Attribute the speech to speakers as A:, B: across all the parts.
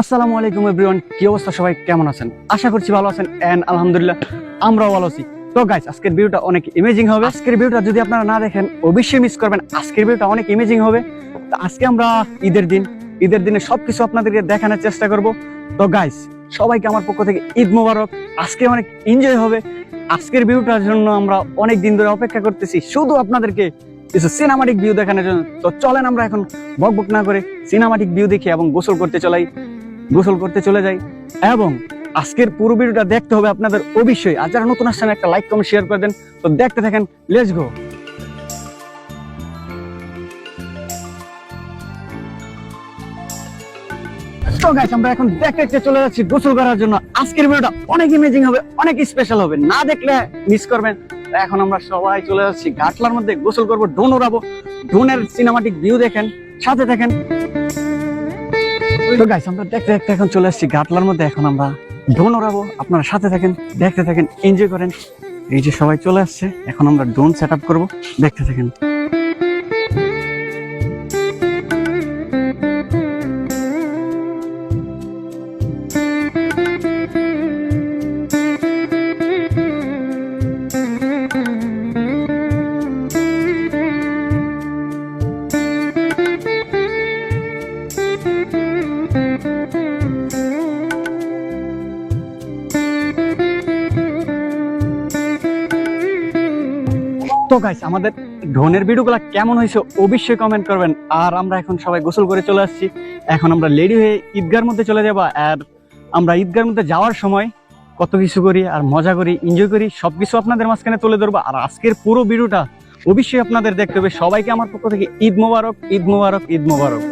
A: আসসালামু আলাইকুম এভরিওয়ান কি অবস্থা সবাই? কেমন আছেন? আশা করছি ভালো আছেন। এন্ড আলহামদুলিল্লাহ, আমরাও ভালো আছি। তো গাইস আজকের ভিডিওটা অনেক ইমেজিং হবে। আজকের ভিডিওটা যদি আপনারা না দেখেন, অবশ্যই মিস করবেন। আজকের ভিডিওটা অনেক ইমেজিং হবে। তো আজকে আমরা ঈদের দিন, ঈদের দিনে সবকিছু আপনাদেরকে দেখানোর চেষ্টা করব। তো গাইস সবাইকে আমার পক্ষ থেকে ঈদ মোবারক। আজকে অনেক এনজয় হবে। আজকের ভিডিওটার জন্য আমরা অনেক দিন ধরে অপেক্ষা করতেছি। শুধু আপনাদেরকে কিছু সিনেমাটিক ভিউ দেখানোর জন্য। তো, চলেন আমরা এখন বক বক না করে সিনেমাটিক ভিউ দেখি এবং গোসল করতে চলাই, গোসল করতে চলে যাই। এবং আজকের পুরো ভিডিওটা দেখতে হবে আপনাদের অবশ্যই। আর যারা নতুন আসছেন, একটা লাইক কমেন্ট শেয়ার করে দেন। তো দেখতে থাকেন লেটস গো মিস করবেন। এখন আমরা সবাই চলে যাচ্ছি। মধ্যে গোসল ড্রোনের সিনেমাটিক ভিউ দেখেন, সাথে দেখেন গাইস আমরা দেখতে দেখতে এখন চলে আসছি ঘাটলার মধ্যে এখন আমরা ড্রোন ওড়াবো আপনারা সাথে থাকেন, দেখতে থাকেন এনজয় করেন। এই যে সবাই চলে আসছে, এখন আমরা ড্রোন সেট আপ করব, দেখতে থাকেন। তো গাইস আমাদের ঢোনের ভিডিওগুলো কেমন হয়েছে অবশ্যই কমেন্ট করবেন। আর আমরা এখন সবাই গোসল করে চলে আসছি। এখন আমরা লেডি হয়ে ঈদগার মধ্যে চলে যাব আর আমরা ঈদগার মধ্যে যাওয়ার সময় কত কিছু করি আর মজা করি এনজয় করি সব কিছু আপনাদের মাঝখানে তুলে ধরবো। আর আজকের পুরো ভিডিওটা অবশ্যই আপনাদের দেখতে হবে। সবাইকে আমার পক্ষ থেকে ঈদ মোবারক ঈদ মোবারক ঈদ মোবারক।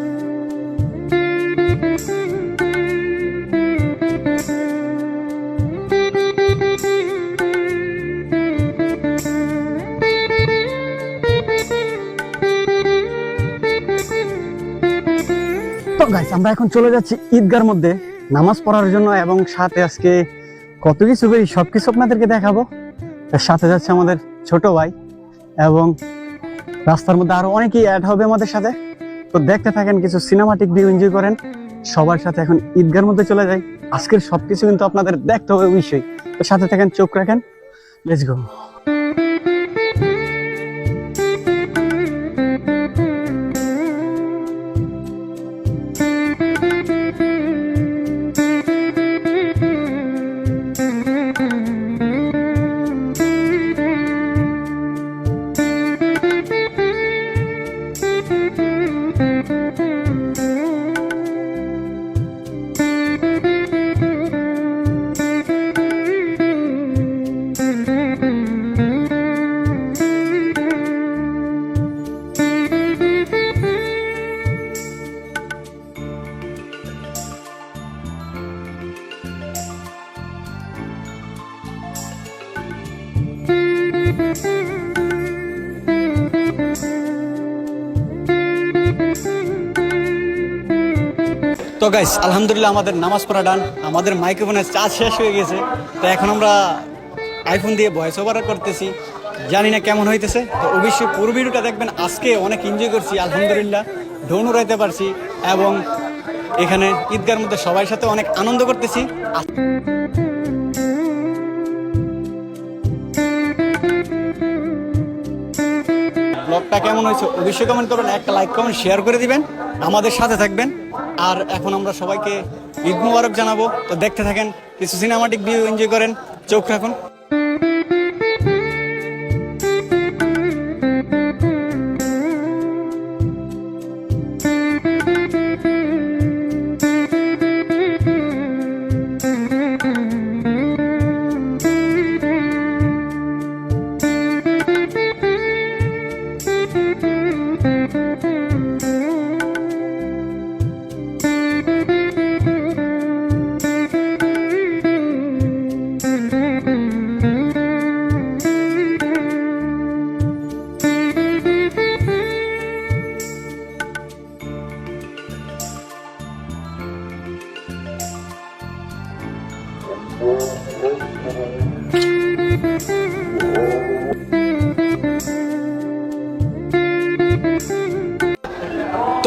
A: আমরা এখন চলে যাচ্ছি ঈদগার মধ্যে নামাজ পড়ার জন্য এবং সাথে আজকে কত কিছু করি, সবকিছু আপনাদেরকে দেখাবো। তার সাথে যাচ্ছে আমাদের ছোট ভাই এবং রাস্তার মধ্যে আরও অনেকেই অ্যাড হবে আমাদের সাথে। তো দেখতে থাকেন, কিছু সিনেমাটিক ভিউ এনজয় করেন। সবার সাথে এখন ঈদগার মধ্যে চলে যাই। আজকের সবকিছু কিন্তু আপনাদের দেখতে হবে অবশ্যই। তো সাথে থাকেন, চোখ রাখেন লেটস গো তো গাইস আলহামদুলিল্লাহ আমাদের নামাজ পড়া ডান আমাদের মাইক্রোফোনের চার্জ শেষ হয়ে গেছে। তো এখন আমরা আইফোন দিয়ে ভয়েস ওভার করতেছি। জানি না কেমন হইতেছে, তো অবশ্যই পুরো ভিডিওটা দেখবেন। আজকে অনেক এনজয় করছি, আলহামদুলিল্লাহ ঢোন উড়াইতে পারছি এবং এখানে ঈদগার মধ্যে সবার সাথে অনেক আনন্দ করতেছি। ব্লগটা কেমন হয়েছে, অবশ্যই কমেন্ট করবেন, একটা লাইক কমেন্ট শেয়ার করে দিবেন। আমাদের সাথে থাকবেন। আর এখন আমরা সবাইকে ঈদ মুবারক জানাব। তো দেখতে থাকেন, কিছু সিনেমাটিক ভিউ এনজয় করেন, চোখ রাখুন।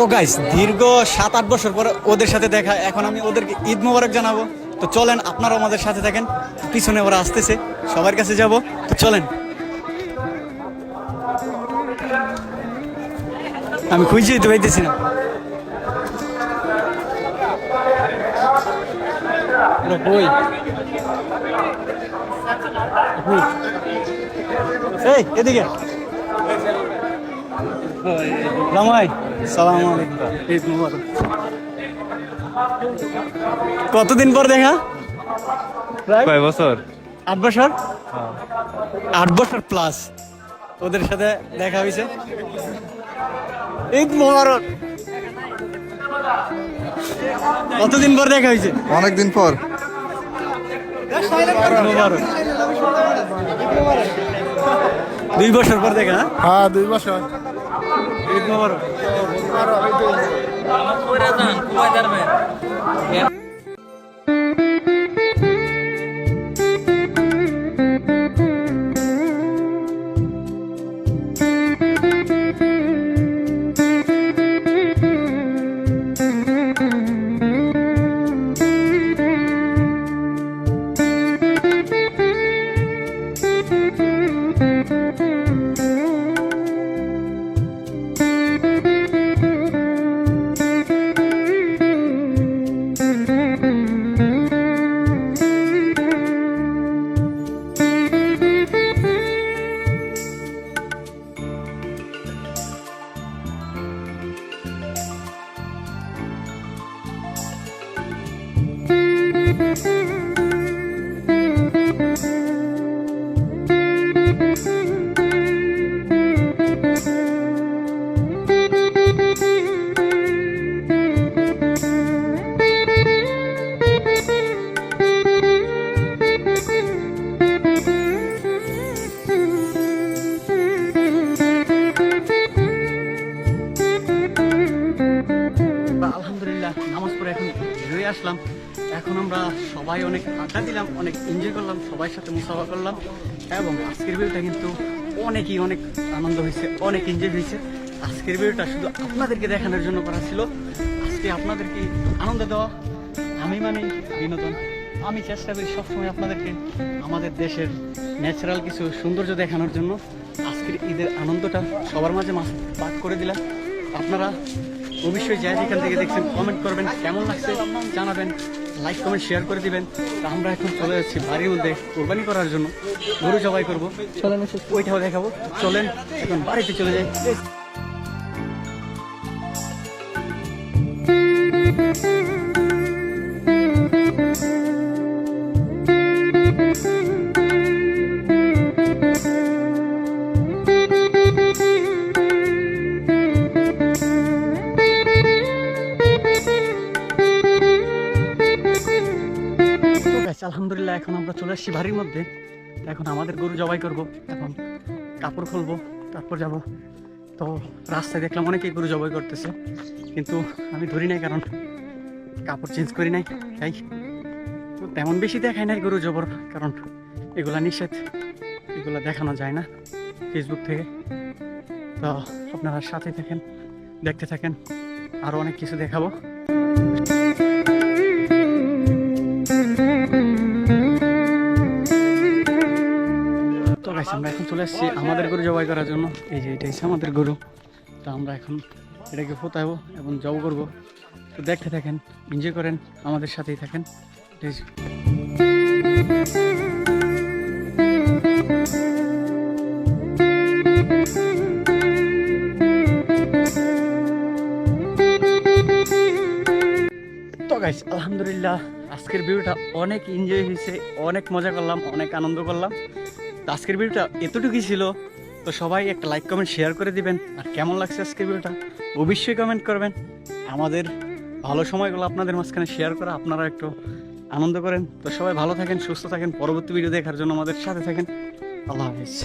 A: তো গাইস দীর্ঘ সাত আট বছর পরে ওদের সাথে দেখা, এখন আমি ওদেরকে ঈদ মোবারক জানাব। তো চলেন, আপনারাও আমাদের সাথে থাকেন। পিছনে ওরা আসতেছে, সবার কাছে যাব। তো চলেন। আমি খুঁজেই তো পাইতেছি না। এই, এদিকে। রামাই সালাম আলাইকুম। কতদিন পর দেখা?
B: কয় বছর?
A: আট বছর? আট বছর প্লাস ওদের সাথে দেখা হয়েছে। ঈদ মোবারক। কতদিন পর দেখা হয়েছে?
B: অনেকদিন পর।
A: দুই বছর পর দেখা হ্যাঁ?
B: হ্যাঁ দুই বছর।
A: ঈদ মোবারক আসলাম। এখন আমরা সবাই অনেক আড্ডা দিলাম, অনেক এনজয় করলাম সবার সাথে মুসাফা করলাম এবং আজকের ভিডিওটা কিন্তু অনেকই অনেক আনন্দ হয়েছে, অনেক এনজয় হয়েছে। আজকের ভিডিওটা শুধু আপনাদেরকে দেখানোর জন্য করা ছিল। আজকে আপনাদেরকে আনন্দ দেওয়া, আমি মানে বিনোদন। আমি চেষ্টা করি সবসময় আপনাদেরকে আমাদের দেশের ন্যাচারাল কিছু সৌন্দর্য দেখানোর জন্য। আজকের ঈদের আনন্দটা সবার মাঝে মাঝে ভাগ করে দিলাম। আপনারা অবশ্যই যাই যেখান থেকে দেখছেন কমেন্ট করবেন, কেমন লাগছে জানাবেন লাইক কমেন্ট শেয়ার করে দিবেন। তা আমরা এখন চলে যাচ্ছি বাড়ির মধ্যে কোরবানি করার জন্য। গরু জবাই করব। ওইটাও দেখাবো। চলেন, এখন বাড়িতে চলে যাই। আসছি বাড়ির মধ্যে এখন আমাদের গরু জবাই করব। এখন কাপড় খুলবো, তারপর যাব। তো রাস্তায় দেখলাম অনেকেই গরু জবাই করতেছে। কিন্তু আমি ধরি নাই কারণ কাপড় চেঞ্জ করি নাই, তাই। তো তেমন বেশি দেখায় নাই গরু জবর, কারণ এগুলা নিষেধ। এগুলো দেখানো যায় না ফেসবুক থেকে। তো আপনারা সাথে থাকেন, দেখতে থাকেন। আরও অনেক কিছু দেখাবো। আমরা এখন চলে আসছি আমাদের গরু জবাই করার জন্য। এই যে এটা হচ্ছে আমাদের গরু। তো আমরা এখন এটাকে ফোটাবো এবং জব করব। তো দেখতে থাকেন এনজয় করেন, আমাদের সাথেই থাকেন। তো গাইস আলহামদুলিল্লাহ, আজকের ভিডিওটা অনেক এনজয় হয়েছে, অনেক মজা করলাম, অনেক আনন্দ করলাম। তো আজকের ভিডিওটা এতটুকুই ছিল। তো সবাই একটা লাইক কমেন্ট শেয়ার করে দিবেন। আর কেমন লাগছে আজকের ভিডিওটা? অবশ্যই কমেন্ট করবেন। আমাদের ভালো সময়গুলো আপনাদের মাঝখানে শেয়ার করা, আপনারা একটু আনন্দ করেন। তো সবাই ভালো থাকেন, সুস্থ থাকেন। পরবর্তী ভিডিও দেখার জন্য আমাদের সাথে থাকেন। আল্লাহ হাফিজ।